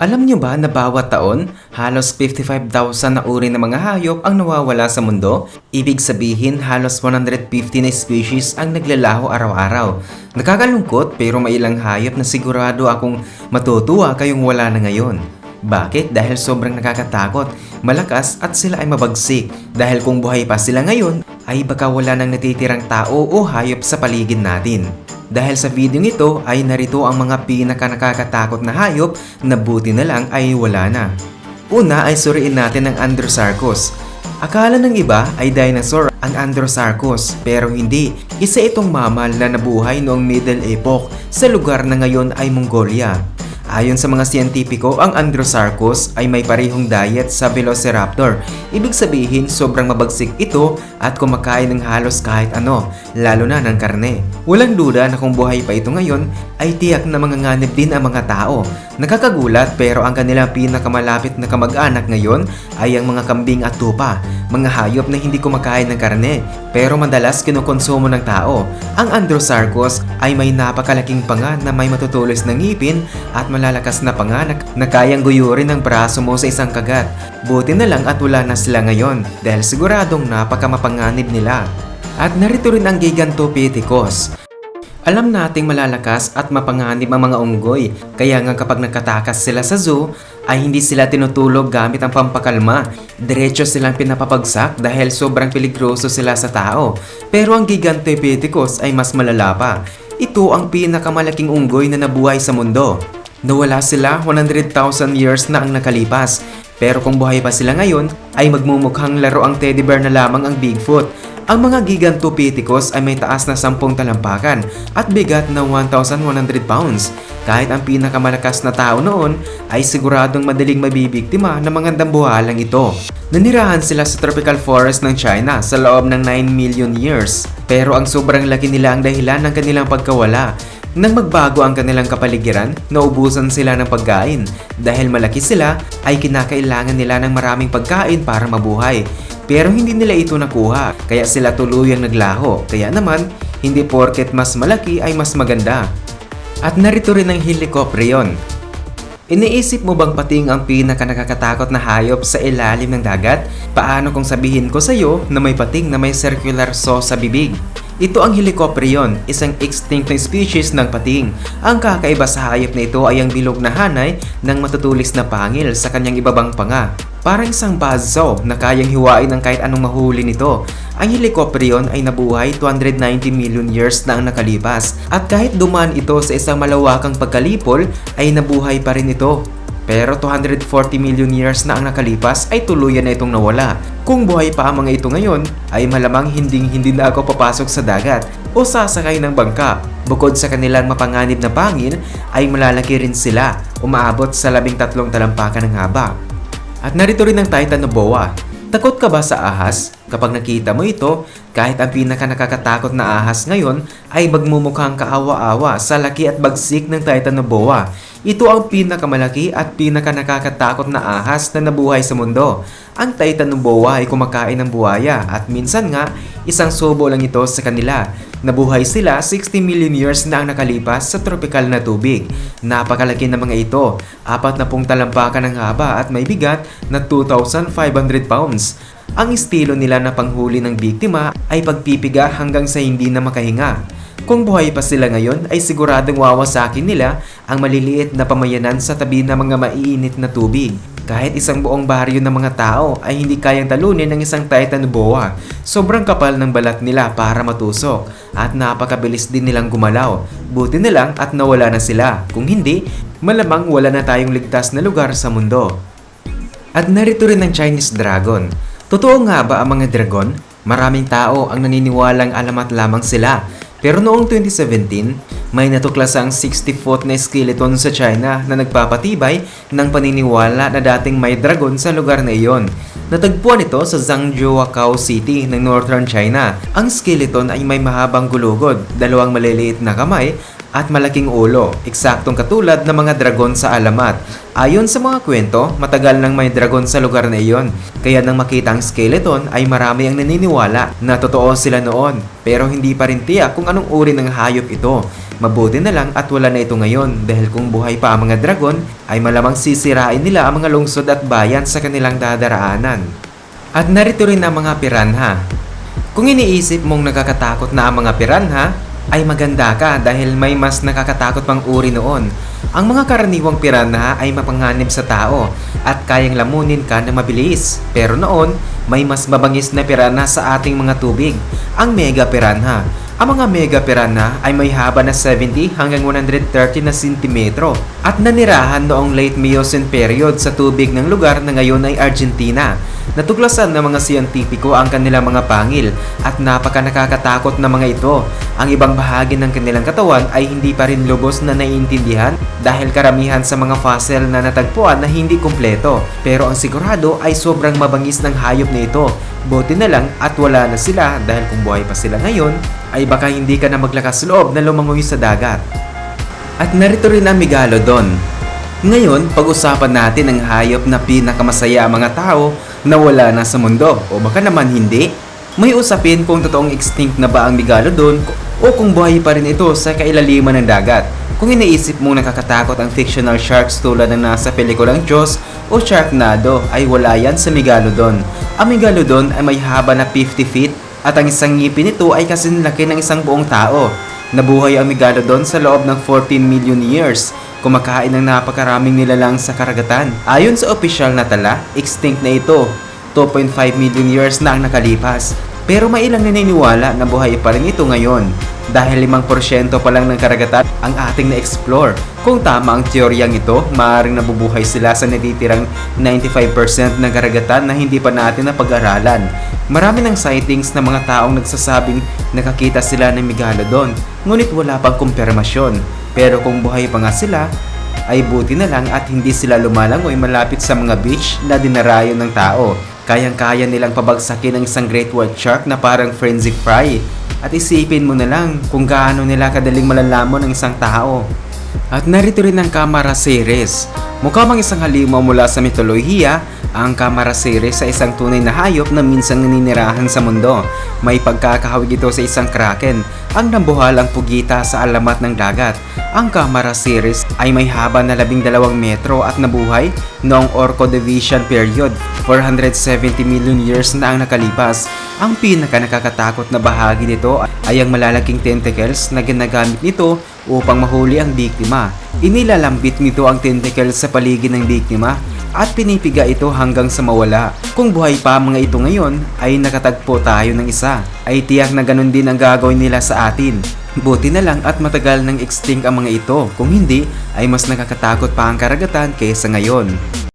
Alam nyo ba na bawat taon, halos 55,000 na uri ng mga hayop ang nawawala sa mundo? Ibig sabihin, halos 150 na species ang naglalaho araw-araw. Nakakalungkot pero may ilang hayop na sigurado akong matutuwa kayong wala na ngayon. Bakit? Dahil sobrang nakakatakot, malakas at sila ay mabagsik. Dahil kung buhay pa sila ngayon, ay baka wala nang natitirang tao o hayop sa paligid natin. Dahil sa video ito ay narito ang mga pinaka nakakatakot na hayop na buti na lang ay wala na. Una ay suriin natin ang Androsarchus. Akala ng iba ay dinosaur ang Androsarchus pero hindi. Isa itong mamal na nabuhay noong Middle Epoch sa lugar na ngayon ay Mongolia. Ayon sa mga siyentipiko, ang Androsarchus ay may parehong diet sa Velociraptor. Ibig sabihin, sobrang mabagsik ito at kumakain ng halos kahit ano, lalo na ng karne. Walang duda na kung buhay pa ito ngayon, ay tiyak na manganganib din ang mga tao. Nakakagulat pero ang kanilang pinakamalapit na kamag-anak ngayon ay ang mga kambing at tupa, mga hayop na hindi kumakain ng karne pero madalas kinukonsumo ng tao. Ang Androsarchus ay may napakalaking panga na may matutulis na ngipin at malalakas na panga na, kayang guyurin ang braso mo sa isang kagat. Buti na lang at wala na sila ngayon dahil siguradong napakamapanganib nila. At narito rin ang Gigantopithecus. Alam nating malalakas at mapanganib ang mga unggoy, kaya nga kapag nakatakas sila sa zoo, ay hindi sila tinutulog gamit ang pampakalma. Diretso silang pinapapagsak dahil sobrang peligroso sila sa tao. Pero ang Gigantopithecus ay mas malala. Ito ang pinakamalaking unggoy na nabuhay sa mundo. Nawala sila 100,000 years na ang nakalipas. Pero kung buhay pa sila ngayon, ay magmumukhang laro ang teddy bear na lamang ang Bigfoot. Ang mga Gigantopithecus ay may taas na 10 talampakan at bigat na 1,100 pounds. Kahit ang pinakamalakas na tao noon ay siguradong madaling mabibiktima ng mga dambuhalang ito. Nanirahan sila sa tropical forest ng China sa loob ng 9 million years. Pero ang sobrang laki nila ang dahilan ng kanilang pagkawala. Nang magbago ang kanilang kapaligiran, naubusan sila ng pagkain. Dahil malaki sila, ay kinakailangan nila ng maraming pagkain para mabuhay. Pero hindi nila ito nakuha, kaya sila tuluyang naglaho. Kaya naman, hindi porket mas malaki ay mas maganda. At narito rin ang Helicopterion. Iniisip mo bang pating ang pinaka nakakatakot na hayop sa ilalim ng dagat? Paano kung sabihin ko sa iyo na may pating na may circular saw sa bibig? Ito ang Helicopterion, isang extinct na species ng pating. Ang kakaiba sa hayop na ito ay ang bilog na hanay ng matutulis na pangil sa kanyang ibabang panga. Parang isang buzzsaw na kayang hiwain ng kahit anong mahuli nito. Ang Helicopterion ay nabuhay 290 million years na ang nakalipas at kahit dumaan ito sa isang malawakang pagkalipol ay nabuhay pa rin ito. Pero 240 million years na ang nakalipas ay tuluyan na itong nawala. Kung buhay pa ang mga ito ngayon, ay malamang hinding hindi na ako papasok sa dagat o sasakay ng bangka. Bukod sa kanilang mapanganib na pangin, ay malalaki rin sila, umaabot sa labing tatlong talampakan ng haba. At narito rin ang Titanoboa. Takot ka ba sa ahas? Kapag nakita mo ito, kahit ang pinaka nakakatakot na ahas ngayon ay magmumukhang kaawa-awa sa laki at bagsik ng Titanoboa. Ito ang pinakamalaki at pinaka nakakatakot na ahas na nabuhay sa mundo. Ang Titanoboa ay kumakain ng buhaya at minsan nga isang subo lang ito sa kanila. Nabuhay sila 60 million years na ang nakalipas sa tropical na tubig. Napakalaki ng mga ito, apat na pong talampakan ng haba at may bigat na 2,500 pounds. Ang estilo nila na panghuli ng biktima ay pagpipiga hanggang sa hindi na makahinga. Kung buhay pa sila ngayon ay siguradong wawasakin nila ang maliliit na pamayanan sa tabi ng mga maiinit na tubig. Kahit isang buong baryo ng mga tao ay hindi kayang talunin ng isang Titanoboa. Sobrang kapal ng balat nila para matusok at napakabilis din nilang gumalaw. Buti na lang at nawala na sila. Kung hindi, malamang wala na tayong ligtas na lugar sa mundo. At narito rin ang Chinese Dragon. Totoo nga ba ang mga dragon? Maraming tao ang naniniwalang alamat lamang sila. Pero noong 2017, may natuklasang 60-foot na skeleton sa China na nagpapatibay ng paniniwala na dating may dragon sa lugar na iyon. Natagpuan ito sa Zhangzhou, City ng Northern China. Ang skeleton ay may mahabang gulugod, dalawang maliliit na kamay at malaking ulo, eksaktong katulad ng mga dragon sa alamat. Ayon sa mga kwento, matagal nang may dragon sa lugar na iyon, kaya nang makita ang skeleton ay marami ang naniniwala na totoo sila noon, pero hindi pa rin tiyak kung anong uri ng hayop ito. Mabuti na lang at wala na ito ngayon dahil kung buhay pa ang mga dragon ay malamang sisirain nila ang mga lungsod at bayan sa kanilang dadaraanan. At narito rin ang mga piranha. Kung iniisip mong nakakatakot na ang mga piranha, ay maganda ka dahil may mas nakakatakot pang uri noon. Ang mga karaniwang piranha ay mapanganib sa tao at kayang lamunin ka na mabilis. Pero noon, may mas mabangis na piranha sa ating mga tubig, ang mega piranha. Ang mga mega piranha ay may haba na 70 hanggang 130 na sentimetro at nanirahan noong late Miocene period sa tubig ng lugar na ngayon ay Argentina. Natuklasan ng mga siyentipiko ang kanilang mga pangil at napaka nakakatakot na mga ito. Ang ibang bahagi ng kanilang katawan ay hindi pa rin lubos na naiintindihan dahil karamihan sa mga fossil na natagpuan na hindi kumpleto. Pero ang sigurado ay sobrang mabangis ng hayop na ito. Buti na lang at wala na sila dahil kung buhay pa sila ngayon ay baka hindi ka na maglakas loob na lumangoy sa dagat. At narito rin ang Megalodon. Ngayon, pag-usapan natin ang hayop na pinakamasaya ang mga tao na wala na sa mundo o baka naman hindi. May usapin kung totoong extinct na ba ang Megalodon o kung buhay pa rin ito sa kailaliman ng dagat. Kung iniisip mong nakakatakot ang fictional sharks tulad ng nasa pelikulang Jaws o Sharknado ay wala yan sa Megalodon. Ang Megalodon ay may haba na 50 feet at ang isang ngipin nito ay kasing laki ng isang buong tao. Nabuhay ang Megalodon sa loob ng 14 million years kumakain ng napakaraming nilalang sa karagatan. Ayon sa opisyal na tala, extinct na ito. 2.5 million years na ang nakalipas. Pero may ilang naniniwala na buhay pa rin ito ngayon dahil 5% pa lang ng karagatan ang ating na-explore. Kung tama ang teoryang ito, maaaring nabubuhay sila sa natitirang 95% ng karagatan na hindi pa natin napag-aralan. Marami ng sightings ng mga taong nagsasabing nakakita sila ng Megalodon, ngunit wala pang kumpirmasyon. Pero kung buhay pa nga sila, ay buti na lang at hindi sila lumalangoy malapit sa mga beach na dinarayo ng tao. Kayang-kaya nilang pabagsakin ang isang great white shark na parang frenzy fry. At isipin mo na lang kung gaano nila kadaling malalamon ng isang tao. At narito rin ang Kamara series. Mukha mang isang halimaw mula sa mitolohiya, ang Kamara series sa isang tunay na hayop na minsan naninirahan sa mundo. May pagkakahawig ito sa isang kraken, ang nambuhalang pugita sa alamat ng dagat. Ang Kamara series ay may haba na 12 metro at nabuhay noong Orcodivision period, 470 million years na ang nakalipas. Ang pinaka nakakatakot na bahagi nito ay ang malalaking tentacles na ginagamit nito upang mahuli ang biktima. Inilalambit nito ang tentacles sa paligid ng biktima at pinipiga ito hanggang sa mawala. Kung buhay pa mga ito ngayon ay nakatagpo tayo ng isa, ay tiyak na ganun din ang gagawin nila sa atin. Buti na lang at matagal nang extinct ang mga ito, kung hindi ay mas nakakatakot pa ang karagatan kaysa ngayon.